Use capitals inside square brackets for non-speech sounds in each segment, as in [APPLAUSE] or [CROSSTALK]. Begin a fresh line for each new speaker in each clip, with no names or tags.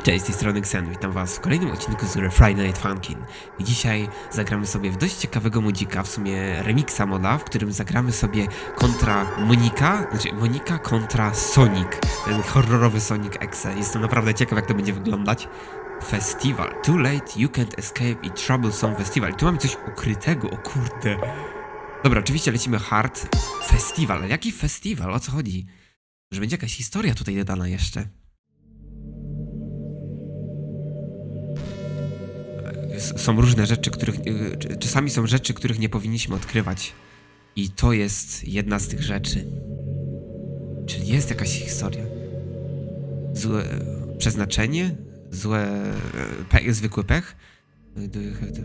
I cześć, z tej strony witam was w kolejnym odcinku z gry Friday Night Funkin. I dzisiaj zagramy sobie w dość ciekawego modzika, w sumie remixa moda, w którym zagramy sobie kontra Monika, znaczy Monika kontra Sonic, ten horrorowy Sonic Exe. Jestem naprawdę ciekaw jak to będzie wyglądać. Festival. Too late, you can't escape i troublesome festival. Tu mamy coś ukrytego, o kurde. Dobra, oczywiście lecimy hard. Festiwal. Jaki festiwal? O co chodzi? Że będzie jakaś historia tutaj dodana jeszcze. Są różne rzeczy, których. y, Czasami są rzeczy, których nie powinniśmy odkrywać. I to jest jedna z tych rzeczy. Czyli jest jakaś historia. Złe e, przeznaczenie? Złe. e, zwykły pech? Have to-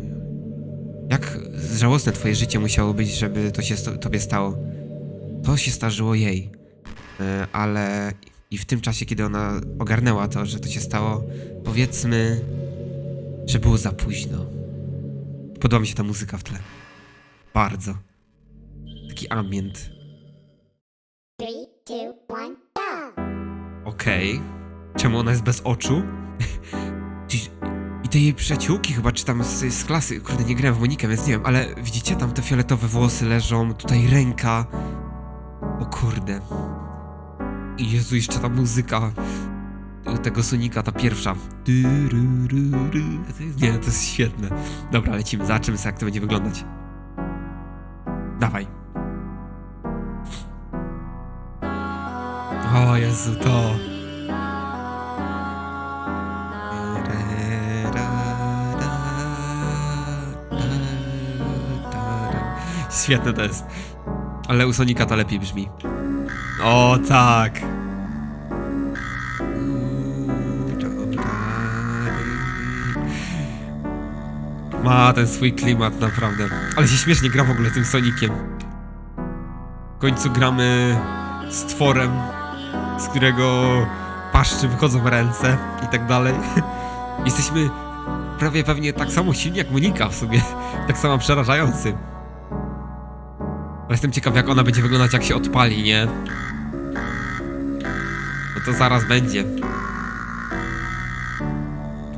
Jak żałosne twoje życie musiało być, żeby to się tobie stało? To się starzyło jej. E, Ale i w tym czasie, kiedy ona ogarnęła to, że to się stało, powiedzmy, że było za późno. Podoba mi się ta muzyka w tle. Bardzo. Taki ambient. Okej. Czemu ona jest bez oczu? [LAUGHS] I te jej przyjaciółki chyba, czy tam z, z klasy, kurde, nie grałem w Monikę, więc nie wiem, ale widzicie, tam te fioletowe włosy leżą, tutaj ręka. O kurde. I Jezu, jeszcze ta muzyka tego Sonika, ta pierwsza. Nie, to jest świetne. Dobra, lecimy, zobaczymy sobie, jak to będzie wyglądać. Dawaj. O Jezu, to... Świetne to jest. Ale u Sonika to lepiej brzmi. O tak. Ma ten swój klimat naprawdę. Ale się śmiesznie gra w ogóle tym Sonikiem. W końcu gramy z tworem, z którego paszczy wychodzą ręce i tak dalej. [LAUGHS] Jesteśmy prawie pewnie tak samo silni jak Monika w sobie. [LAUGHS] Tak samo przerażający. Ale jestem ciekaw jak ona będzie wyglądać jak się odpali, nie? No to zaraz będzie.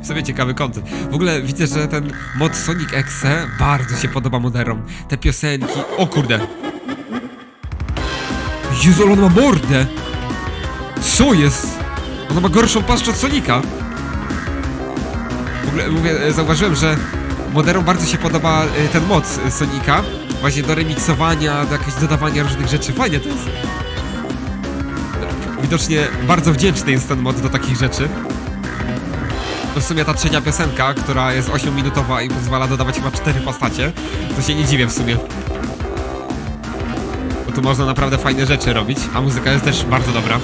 Sobie ciekawy koncept. W ogóle widzę, że ten mod Sonic Exe bardzo się podoba moderom. Te piosenki... O kurde! Jezu, ale on ma mordę! Co jest? Ona ma gorszą paszczę od Sonika. W ogóle mówię, e, zauważyłem, że moderom bardzo się podoba e, ten mod Sonika. Właśnie do remiksowania, do jakiegoś dodawania różnych rzeczy. Fajnie to jest. Widocznie bardzo wdzięczny jest ten mod do takich rzeczy. To w sumie ta trzecia piosenka, która jest 8-minutowa i pozwala dodawać chyba 4 postacie, to się nie dziwię w sumie. Bo tu można naprawdę fajne rzeczy robić, a muzyka jest też bardzo dobra.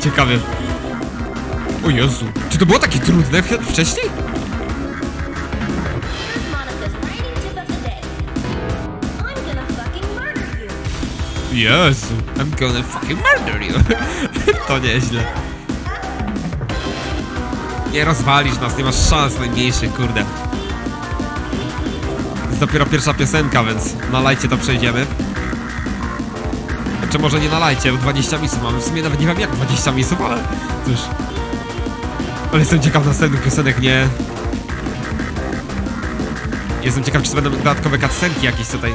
Ciekawy. O Jezu, czy to było takie trudne wcześniej? Jezu, I'm gonna fucking murder you. [LAUGHS] to nieźle. Nie rozwalisz nas, nie masz szans najmniejszych, kurde. Jest dopiero pierwsza piosenka, więc na lajcie to przejdziemy. Czy może nie na lajcie, bo 20 misów mamy. W sumie nawet nie wiem jak 20 misów, ale cóż. Ale jestem ciekaw następnych piosenek, nie? Jestem ciekaw, czy to będą dodatkowe cutscenki jakieś tutaj.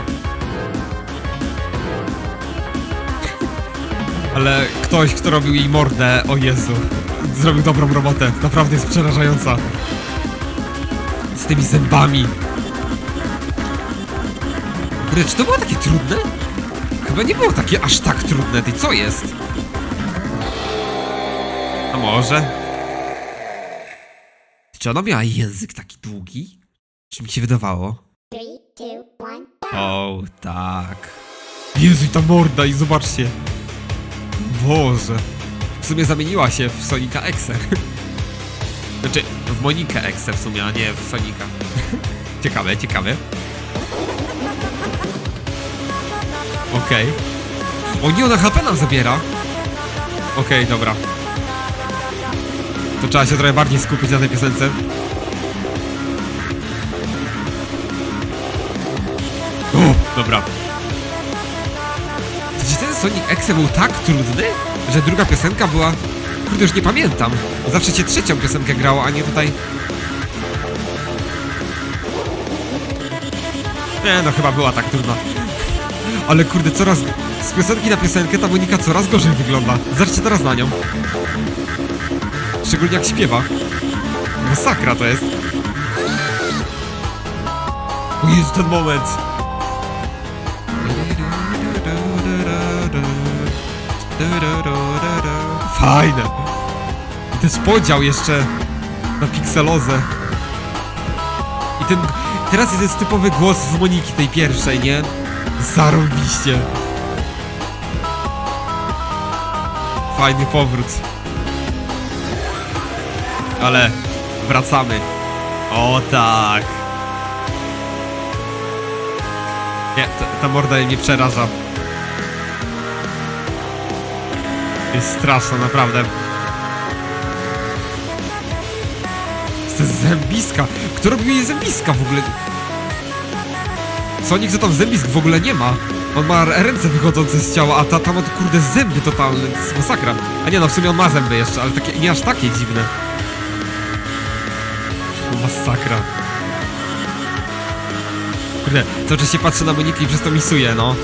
Ale ktoś, kto robił jej mordę, o Jezu, zrobił dobrą robotę. Naprawdę jest przerażająca. Z tymi zębami. Kurde, czy to było takie trudne? Chyba nie było takie aż tak trudne. Ty co jest? A może? Czy ona miała język taki długi? Czy mi się wydawało? O, tak. Jezu, i ta morda, i zobaczcie. Boże. W sumie zamieniła się w Sonika Exe. [LAUGHS] Znaczy, w Monikę Exe w sumie, a nie w Sonika. [LAUGHS] ciekawe, ciekawe. Okej. O nie, ona HP nam zabiera. Okej, dobra. To trzeba się trochę bardziej skupić na tej piosence. O, dobra. Sonic Exe był tak trudny? że druga piosenka była... Kurde, już nie pamiętam. Zawsze się trzecią piosenkę grało, a nie tutaj... Nie, no chyba była tak trudna. Ale kurde, coraz... Z piosenki na piosenkę ta Monika coraz gorzej wygląda. Zobaczcie teraz na nią. Szczególnie jak śpiewa. Masakra to jest. Jest ten moment. Fajne. I ten podział jeszcze na pikselozę. I ten... Teraz jest typowy głos z Moniki tej pierwszej, nie? Zarobiście. Fajny powrót. Ale wracamy. O tak. Nie, ta, ta morda mnie przeraża. Jest straszna, naprawdę. To jest zębiska. Kto robił jej zębiska w ogóle? Sonic to tam zębisk w ogóle nie ma. On ma ręce wychodzące z ciała, a ta tam ma kurde zęby totalne. To jest masakra. A nie no, w sumie on ma zęby jeszcze, ale takie, nie aż takie dziwne. Masakra. Kurde, cały czas się patrzę na Monikę i przez to misuję, no.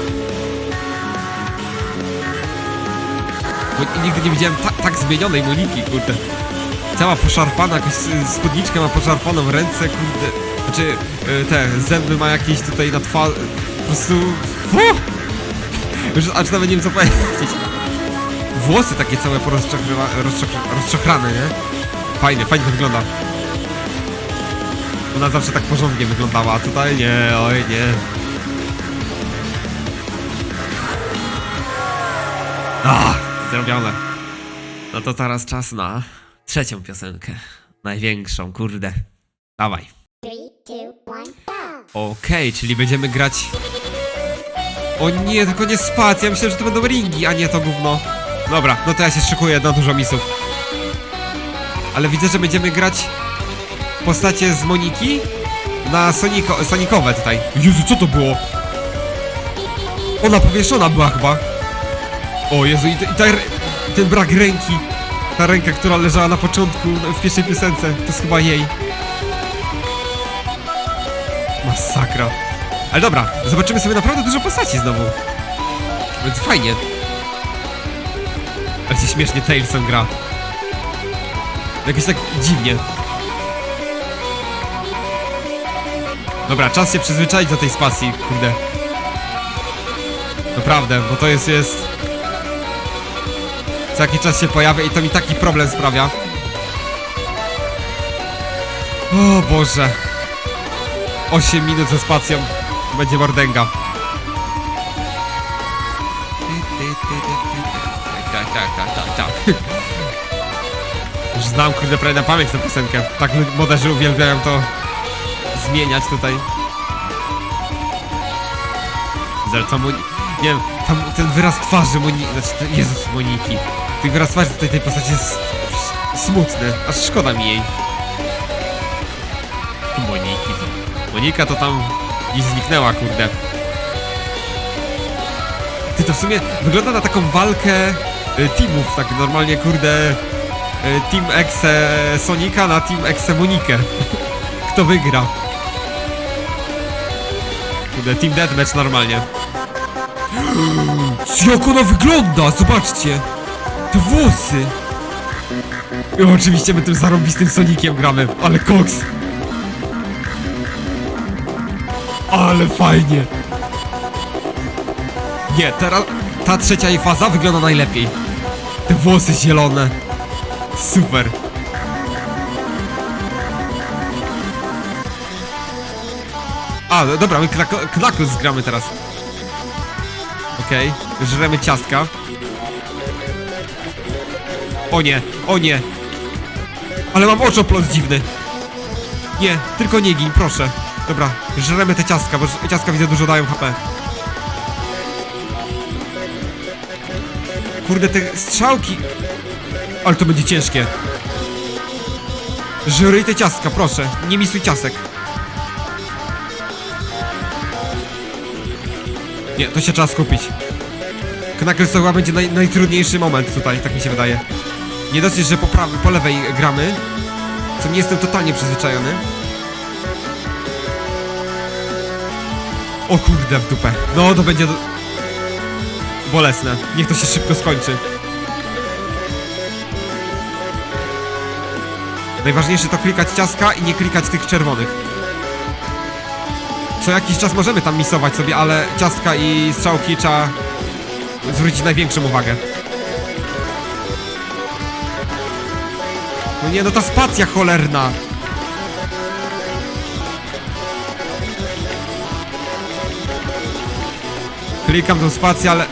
Bo nigdy nie widziałem ta, tak zmienionej Moniki, kurde. Cała poszarpana, jakąś spódniczkę ma poszarpaną, ręce, kurde. Znaczy, y, te zęby ma jakieś tutaj na twarzy. Po prostu... Fu! Już aż nawet nie wiem co powiedzieć. Włosy takie całe porozczochrane, rozczochrane, nie? Fajnie, fajnie to wygląda. Ona zawsze tak porządnie wyglądała, a tutaj nie, oj nie. Ah, zrobione. No to teraz czas na trzecią piosenkę. Największą, kurde. Dawaj. Okej, czyli będziemy grać... O nie, tylko nie spacja, myślałem, że to będą ringi, a nie to gówno. Dobra, no to ja się szykuję na dużo misów. Ale widzę, że będziemy grać postacie z Moniki na Soniko, Sonikowe tutaj. Jezu, co to było? Ona powieszona była chyba. O Jezu, i, te- i ta, ten brak ręki. Ta ręka, która leżała na początku w pierwszej piosence, to jest chyba jej. Masakra. Ale dobra, zobaczymy sobie naprawdę dużo postaci znowu. Więc fajnie. Ale się śmiesznie Tailson gra. Jakoś tak dziwnie. Dobra, czas się przyzwyczaić do tej spacji, kurde. Naprawdę, bo to jest, jest... Co jakiś czas się pojawia i to mi taki problem sprawia. O Boże. 8 minut ze spacją. Będzie mordęga. Tak, tak, tak, tak, tak. Już znam kurde prawie na pamięć tę piosenkę. Tak moderzy uwielbiają to zmieniać tutaj. Zresztą. Nie wiem, tam ten wyraz twarzy Moniki... Znaczy, Jezus Moniki. Ten wyraz twarzy tutaj tej postaci jest smutny. Aż szkoda mi jej. Moniki. Monika to tam gdzieś zniknęła, kurde. Ty to w sumie wygląda na taką walkę y, teamów, tak normalnie, kurde. Y, team Exe Sonika na Team Exe Monikę. [LAUGHS] Kto wygra? Kurde, Team Deathmatch normalnie. [GASPS] Jak ona wygląda! Zobaczcie! Te włosy! I oczywiście my tym zarobistym Sonikiem gramy, ale koks! Ale fajnie! Nie, teraz ta trzecia jej faza wygląda najlepiej. Te włosy zielone. Super. A, no dobra, my Knuckles gramy teraz. Okej, żremy ciastka. O nie, o nie. Ale mam oczoplot dziwny. Nie, tylko nie gin, proszę. Dobra, żremy te ciastka, bo ciastka widzę dużo dają HP. Kurde, te strzałki. Ale to będzie ciężkie. Żryj te ciastka, proszę. Nie misuj ciasek. Nie, to się trzeba skupić. Knuckles to chyba będzie naj, najtrudniejszy moment tutaj, tak mi się wydaje. Nie dosyć, że po, prawej, po lewej gramy, co nie jestem totalnie przyzwyczajony. O kurde, w dupę. No, to będzie... Do... Bolesne. Niech to się szybko skończy. Najważniejsze to klikać ciaska i nie klikać tych czerwonych. Co jakiś czas możemy tam misować sobie, ale ciastka i strzałki trzeba zwrócić największą uwagę. No nie, no ta spacja cholerna! Klikam tą spację, ale... [LAUGHS]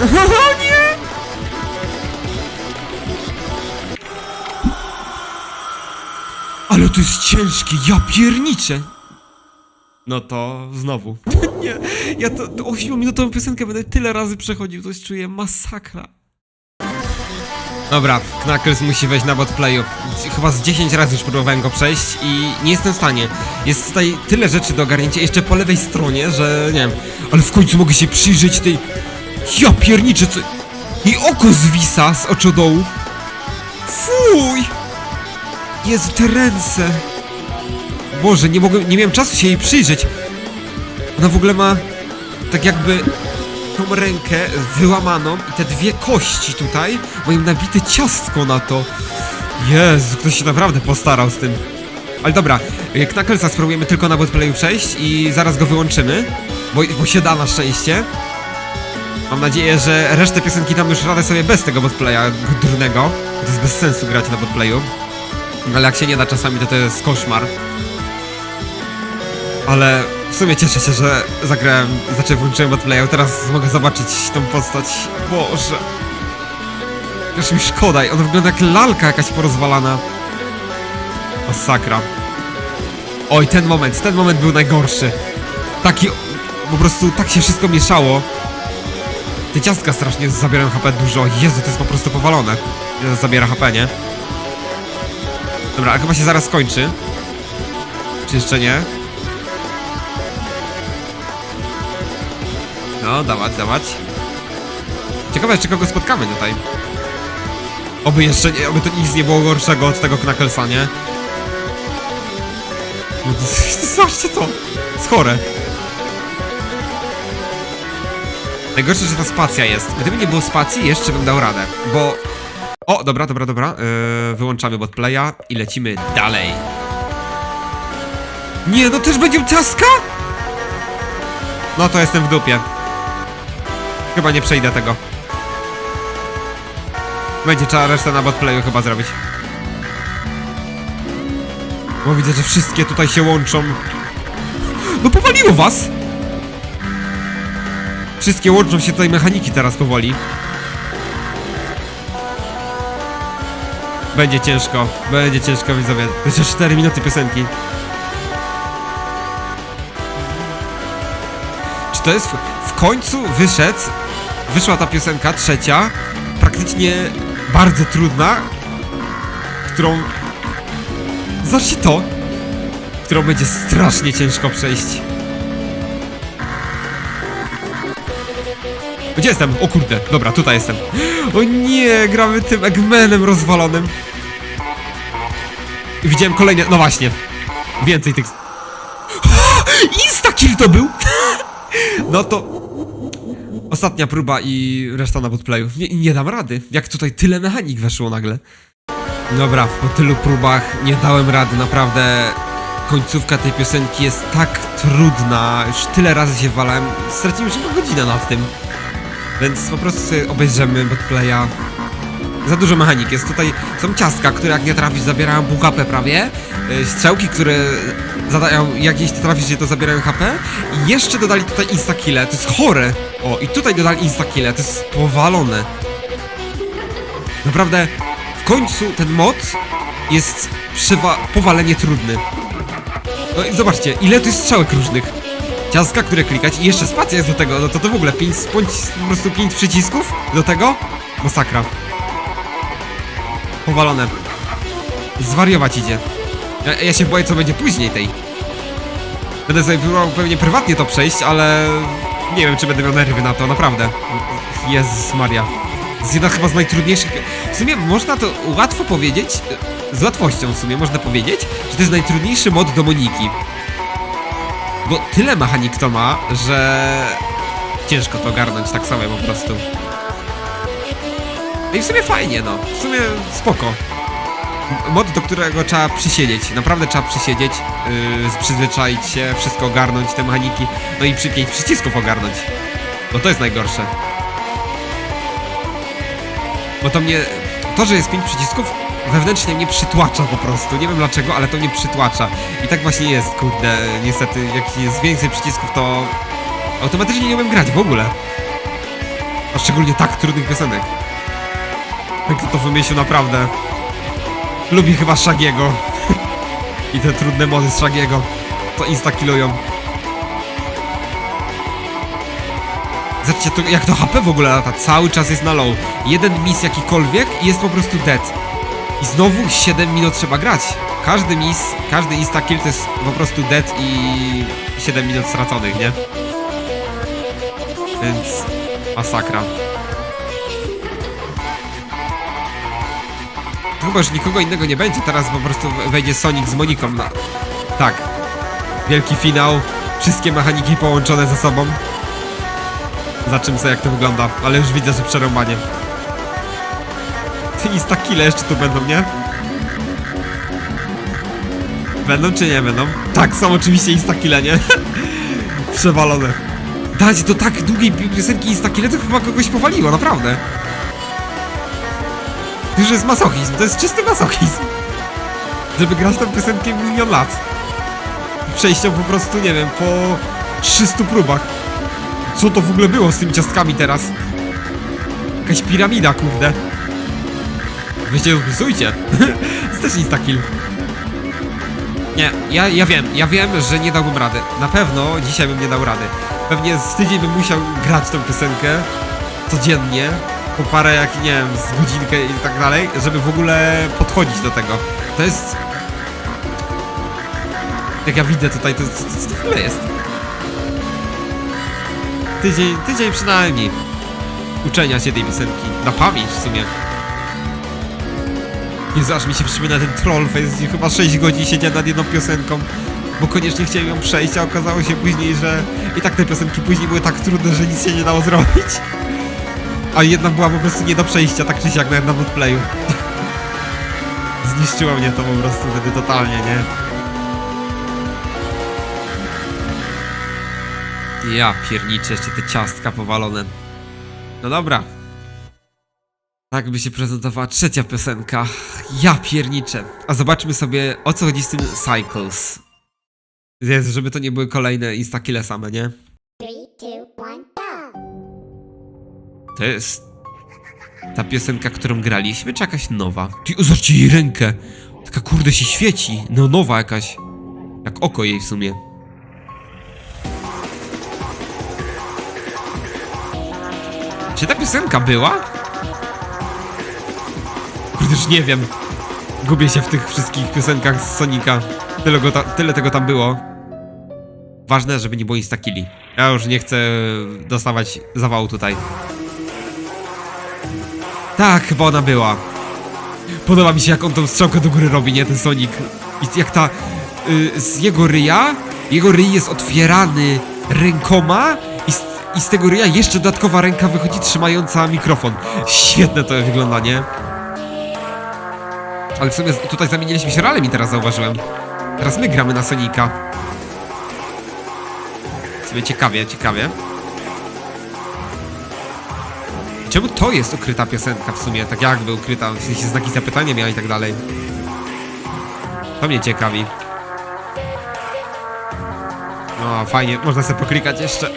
O nie! Ale to jest ciężkie, ja pierniczę! No to znowu. [LAUGHS] Nie, ja to, to 8-minutową piosenkę będę tyle razy przechodził, jest czuję masakra. Dobra, Knuckles musi wejść na botplayu. Chyba z 10 razy już próbowałem go przejść i nie jestem w stanie. Jest tutaj tyle rzeczy do ogarnięcia, jeszcze po lewej stronie, że nie wiem. Ale w końcu mogę się przyjrzeć tej... Ja pierniczę, co... I oko zwisa z oczodołu. Fuj! Jezu, te ręce. Boże, nie mogłem, nie miałem czasu się jej przyjrzeć. Ona w ogóle ma tak jakby tą rękę wyłamaną i te dwie kości tutaj mają nabite ciastko na to. Jezu, ktoś się naprawdę postarał z tym. Ale dobra, jak Knucklesa spróbujemy tylko na botplayu przejść i zaraz go wyłączymy, bo, bo się da na szczęście. Mam nadzieję, że resztę piosenki dam już radę sobie bez tego botplaya durnego. To jest bez sensu grać na botplayu. Ale jak się nie da czasami, to to jest koszmar. Ale sumie cieszę się, że zagrałem, znaczy włączyłem botplayu, teraz mogę zobaczyć tą postać. Boże. Już mi szkoda, i ona wygląda jak lalka jakaś porozwalana. Masakra. Oj, ten moment, ten moment był najgorszy. Taki, po prostu tak się wszystko mieszało. Te ciastka strasznie zabierają HP dużo. Jezu, to jest po prostu powalone. Zabiera HP, nie? Dobra, ale chyba się zaraz skończy. Czy jeszcze nie? No, dawać, dawać. Ciekawe jeszcze kogo spotkamy tutaj. Oby jeszcze nie, oby to nic nie było gorszego od tego Knucklesa, nie? No, [LAUGHS] Zobaczcie to! Jest chore. Najgorsze, że ta spacja jest. Gdyby nie było spacji, jeszcze bym dał radę, bo... O, dobra, dobra, dobra. Yy, wyłączamy botplaya i lecimy dalej. Nie, no też będzie ciaska? No to jestem w dupie. Chyba nie przejdę tego. Będzie trzeba resztę na botplayu chyba zrobić. Bo widzę, że wszystkie tutaj się łączą. No powaliło was! Wszystkie łączą się tutaj mechaniki teraz powoli. Będzie ciężko, będzie ciężko widzowie. Jeszcze 4 minuty piosenki. Czy to jest w końcu wyszedł, wyszła ta piosenka trzecia, praktycznie bardzo trudna, którą, zobaczcie to, którą będzie strasznie ciężko przejść. Gdzie jestem? O kurde, dobra, tutaj jestem. O nie, gramy tym Eggmanem rozwalonym. Widziałem kolejne, no właśnie, więcej tych... [GASPS] Instakill to był! [LAUGHS] No to... Ostatnia próba i reszta na botplayu. Nie, nie dam rady. Jak tutaj tyle mechanik weszło nagle. Dobra, po tylu próbach nie dałem rady, naprawdę. Końcówka tej piosenki jest tak trudna. Już tyle razy się walałem. Straciłem już godzinę nad tym. Więc po prostu sobie obejrzymy botplaya. Za dużo mechanik jest. Tutaj są ciastka, które jak nie trafisz zabierają pół HP prawie. Yy, Strzałki, które zadają, jak jeśli trafisz to zabierają HP. I jeszcze dodali tutaj instakille. To jest chore. O, i tutaj dodali instakille. To jest powalone. Naprawdę, w końcu ten mod jest powalenie trudny. No i zobaczcie, ile tu jest strzałek różnych. Ciastka, które klikać i jeszcze spacja jest do tego, no to to w ogóle 5, po prostu 5 przycisków do tego? Masakra. Powalone. Zwariować idzie. Ja, ja się boję, co będzie później tej. Będę sobie próbował pewnie prywatnie to przejść, ale... Nie wiem, czy będę miał nerwy na to, naprawdę. Jezus Maria. Jest jedna chyba z najtrudniejszych... W sumie można to łatwo powiedzieć, z łatwością w sumie można powiedzieć, że to jest najtrudniejszy mod do Moniki. Bo tyle mechanik to ma, że ciężko to ogarnąć tak samo po prostu. No i w sumie fajnie, no. W sumie spoko. Mod, do którego trzeba przysiedzieć. Naprawdę trzeba przysiedzieć, yy, przyzwyczaić się, wszystko ogarnąć, te mechaniki. No i przy pięć przycisków ogarnąć. Bo to jest najgorsze. Bo to mnie... To, że jest pięć przycisków, wewnętrznie mnie przytłacza po prostu. Nie wiem dlaczego, ale to mnie przytłacza. I tak właśnie jest, kurde. Niestety, jak jest więcej przycisków, to automatycznie nie umiem grać w ogóle. A szczególnie tak trudnych piosenek. Jak to wymyślił naprawdę. Lubi chyba Shagiego. [LAUGHS] I te trudne mody z Shagiego. To instakillują. Zobaczcie, to, jak to HP w ogóle lata. Cały czas jest na low. Jeden miss jakikolwiek i jest po prostu dead. I znowu 7 minut trzeba grać. Każdy miss, każdy instakill to jest po prostu dead i 7 minut straconych, nie? Więc masakra. Chyba już nikogo innego nie będzie, teraz po prostu wejdzie Sonic z Moniką na... Tak. Wielki finał, wszystkie mechaniki połączone ze sobą. Zobaczymy sobie jak to wygląda, ale już widzę, że przerąbanie. Ty instakile jeszcze tu będą, nie? Będą czy nie będą? Tak, są oczywiście instakile, nie? [LAUGHS] Przewalone. Dać do tak długiej pi- piosenki instakile to chyba kogoś powaliło, naprawdę. Już jest masochizm, to jest czysty masochizm. Żeby grać tę piosenkę milion lat. Przejścią po prostu, nie wiem, po 300 próbach. Co to w ogóle było z tymi ciastkami teraz? Jakaś piramida, kurde. Weźcie, wpisujcie. [LAUGHS] jest też instakill. Nie, ja, ja wiem, ja wiem, że nie dałbym rady. Na pewno dzisiaj bym nie dał rady. Pewnie z tydzień bym musiał grać tą piosenkę codziennie, po parę, jak nie wiem, z godzinkę i tak dalej, żeby w ogóle podchodzić do tego. To jest... Jak ja widzę tutaj, to co to, to w ogóle jest? Tydzień, tydzień przynajmniej uczenia się tej piosenki. Na pamięć w sumie. Jezu, aż mi się przypomina ten trollface, gdzie chyba 6 godzin siedziałem nad jedną piosenką, bo koniecznie chciałem ją przejść, a okazało się później, że i tak te piosenki później były tak trudne, że nic się nie dało zrobić. A jedna była po prostu nie do przejścia, tak czy siak, nawet na bootplayu. [LAUGHS] Zniszczyło mnie to po prostu wtedy totalnie, nie? Ja pierniczę, jeszcze te ciastka powalone. No dobra. Tak by się prezentowała trzecia piosenka. Ja pierniczę. A zobaczmy sobie, o co chodzi z tym Cycles. Jest, żeby to nie były kolejne instakile same, nie? To jest ta piosenka, którą graliśmy, czy jakaś nowa? Ty, o, zobaczcie jej rękę! Taka kurde się świeci, no nowa jakaś. Jak oko jej w sumie. Czy ta piosenka była? Kurde, już nie wiem. Gubię się w tych wszystkich piosenkach z Sonika. Tyle, go ta, tyle tego tam było. Ważne, żeby nie było instakili. Ja już nie chcę dostawać zawału tutaj. Tak, chyba ona była. Podoba mi się, jak on tą strzałkę do góry robi, nie? Ten Sonic. I jak ta... Y, z jego ryja... Jego ryj jest otwierany rękoma i z, i z tego ryja jeszcze dodatkowa ręka wychodzi trzymająca mikrofon. Świetne to wygląda, nie? Ale w sumie tutaj zamieniliśmy się rolami teraz zauważyłem. Teraz my gramy na Sonika. Ciekawie, ciekawie. Czemu to jest ukryta piosenka w sumie? Tak jakby ukryta, w sensie znaki zapytania miała i tak dalej. To mnie ciekawi. No, fajnie, można sobie poklikać jeszcze.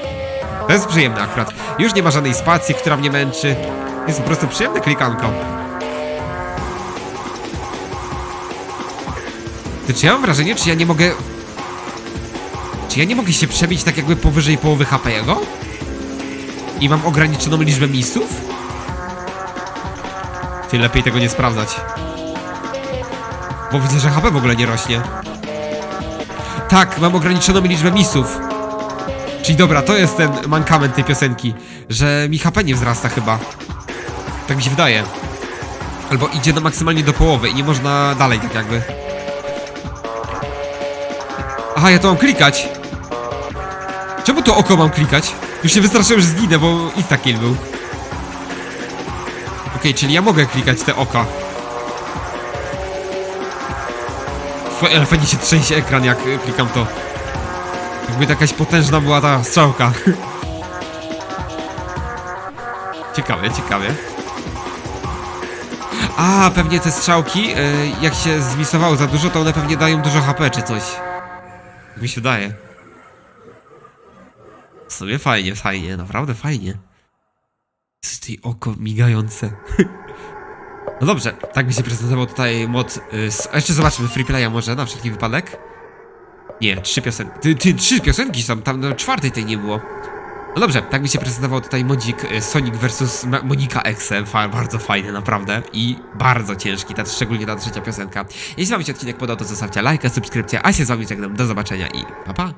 To jest przyjemne akurat. Już nie ma żadnej spacji, która mnie męczy. Jest po prostu przyjemne klikanko. Ty, czy ja mam wrażenie, czy ja nie mogę... Czy ja nie mogę się przebić tak jakby powyżej połowy HP jego? I mam ograniczoną liczbę misów? Ty lepiej tego nie sprawdzać. Bo widzę, że HP w ogóle nie rośnie. Tak, mam ograniczoną liczbę misów. Czyli dobra, to jest ten mankament tej piosenki, że mi HP nie wzrasta chyba. Tak mi się wydaje. Albo idzie do maksymalnie do połowy i nie można dalej tak jakby. Aha, ja to mam klikać. Czemu to oko mam klikać? Już się wystraszyłem, że zginę, bo insta-kill był. Okej, czyli ja mogę klikać te oka. Ale fajnie się trzęsie ekran, jak y, klikam to. Jakby jakaś potężna była ta strzałka. [LAUGHS] ciekawe, ciekawe. A, pewnie te strzałki, y, jak się zmisowało za dużo, to one pewnie dają dużo HP czy coś. Tak mi się wydaje. Sumie fajnie, fajnie, naprawdę fajnie. Jest tutaj oko migające. [LAUGHS] No dobrze, tak mi się prezentował tutaj mod. Y, jeszcze zobaczmy freeplaya może na wszelki wypadek. Nie, trzy piosenki. Ty, ty, trzy piosenki są, tam no, czwartej tej nie było. No dobrze, tak mi się prezentował tutaj modzik y, Sonic vs Monika. Fa bardzo fajny, naprawdę. I bardzo ciężki, ta, szczególnie ta trzecia piosenka. Jeśli wam się odcinek podobał, to zostawcie lajka, subskrypcję, a się z wami żegnam. Do zobaczenia i pa pa!